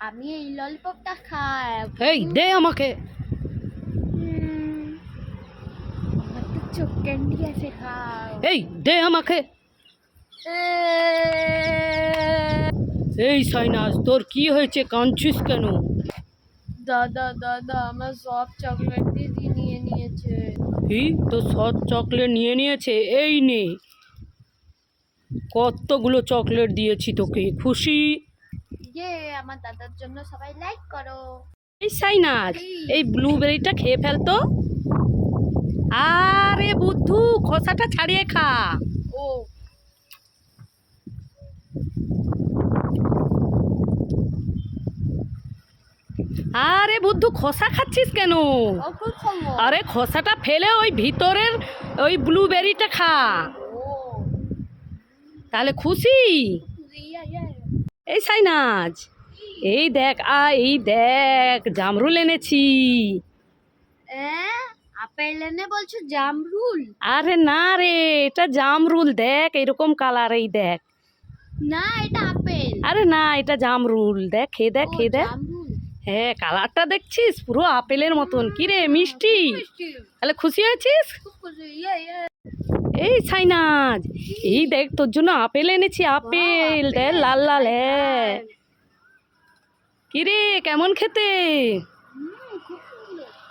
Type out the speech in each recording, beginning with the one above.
আমি এই ললিপপটা খাই। এই দে আমাকে। চোখ ক্যান্ডি আছে খাও। এই দে আমাকে। এই সাইনাস তোর কি হয়েছে? কাঁদছিস কেন? দাদা দাদা আমার সব চকলেট দিদি নিয়ে নিয়েছে। কি? তো সব চকলেট নিয়ে নিয়েছে? এই নে। কতগুলো চকলেট দিয়েছি তোকে। খুশি? ইয়ে আমার দাদার জন্য সবাই লাইক করো। এই এই ব্লুবেরিটা খেয়ে ফেলতো আরে বুদ্ধু খোসাটা ছাড়িয়ে খা। ও। আরে বুদ্ধু খোসা খাচ্ছিস কেন? আরে খোসাটা ফেলে ওই ভিতরের ওই ব্লুবেরিটা খা। তাহলে খুশি? এই সাইনাজ এই দেখ আ এই দেখ জামরুল এনেছি। আপেল এনে বলছো জামরুল? আরে না রে এটা জামরুল দেখ এরকম কালার এই দেখ। না এটা আপেল। আরে না এটা জামরুল দেখ খেয়ে দেখ খেয়ে দেখ। হ্যাঁ কালারটা দেখছিস? পুরো আপেলের মতন। কি রে মিষ্টি। তাহলে খুশি হয়েছিস। এই সাইনাজ এই দেখ তোর জন্য আপেল এনেছি আপেল দেখ লাল লাল হ্যাঁ। আপেল। কি রে কেমন খেতে?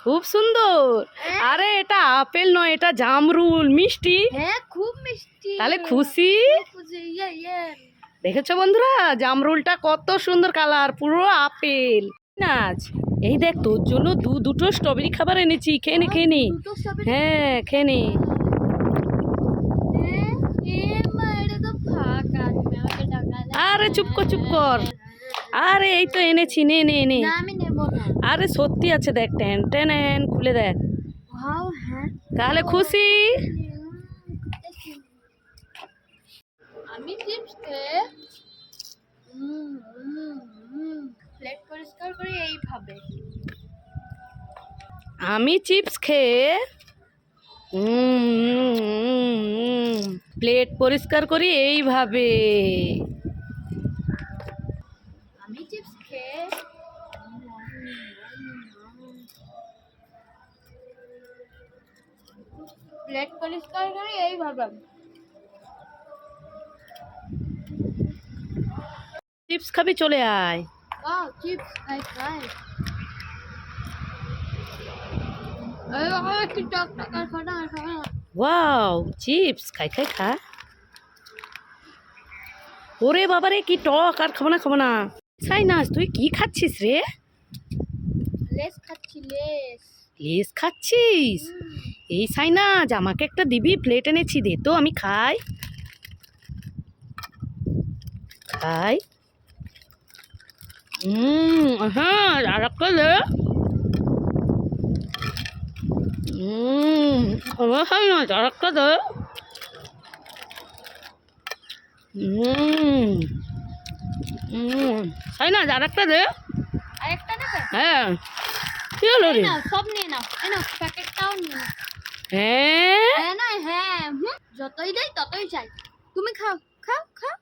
খুব সুন্দর। হ্যাঁ। আরে এটা আপেল নয় এটা জামরুল মিষ্টি। হ্যাঁ খুব মিষ্টি। তাহলে খুশি? খুশি ইয়ে ইয়ে। দেখেছ বন্ধুরা জামরুলটা কত সুন্দর কালার পুরো আপেল। নাচ এই দেখ তোর জন্য দু দুটো স্ট্রবেরি খাবার এনেছি খেয়ে নে খেয়ে নে। হ্যাঁ খেয়ে নে হ্যাঁ, এ মা এটা তো ফাঁকা তুমি আমাকে টাকা দাও। আরে চুপ কর চুপ কর। আরে এই তো এনেছি নে নে নে। আমি নেব আরে সত্যি আছে দেখ টেন টেন খুলে দেখ। হ্যাঁ। তাহলে খুশি? আমি চিপস খেয়ে প্লেট পরিষ্কার করি এইভাবে। আমি চিপস খেয়ে প্লেট পরিষ্কার করি এইভাবে। আমি চিপস খেয়ে প্লেট পরিষ্কার করি এইভাবে। চিপস খাবি চলে আয়। chips, খাই খাই এই বাবা একটু টক আর আর ওয়াও চিপস খাই খাই খা ওরে বাবা রে কি টক আর খাব না খাব না। সাইনাস তুই কি খাচ্ছিস রে? লেস খাচ্ছি লেস। লেস খাচ্ছিস? এই সাইনাজ আমাকে একটা দিবি প্লেট এনেছি দে তো আমি খাই। খাই। হুম হ্যাঁ আর একটা দে হুম আমার সাইনাজ আর একটা দে হুম হুম সাইনাজ আর একটা দে আরেকটা হ্যাঁ কি হলো রে? সব নিয়ে নাও নাও প্যাকেটটাও নিয়ে নাও। হ্যাঁ? হ্যাঁ না হ্যাঁ যতই দেয় ততই চাই। তুমি খাও খাও খাও।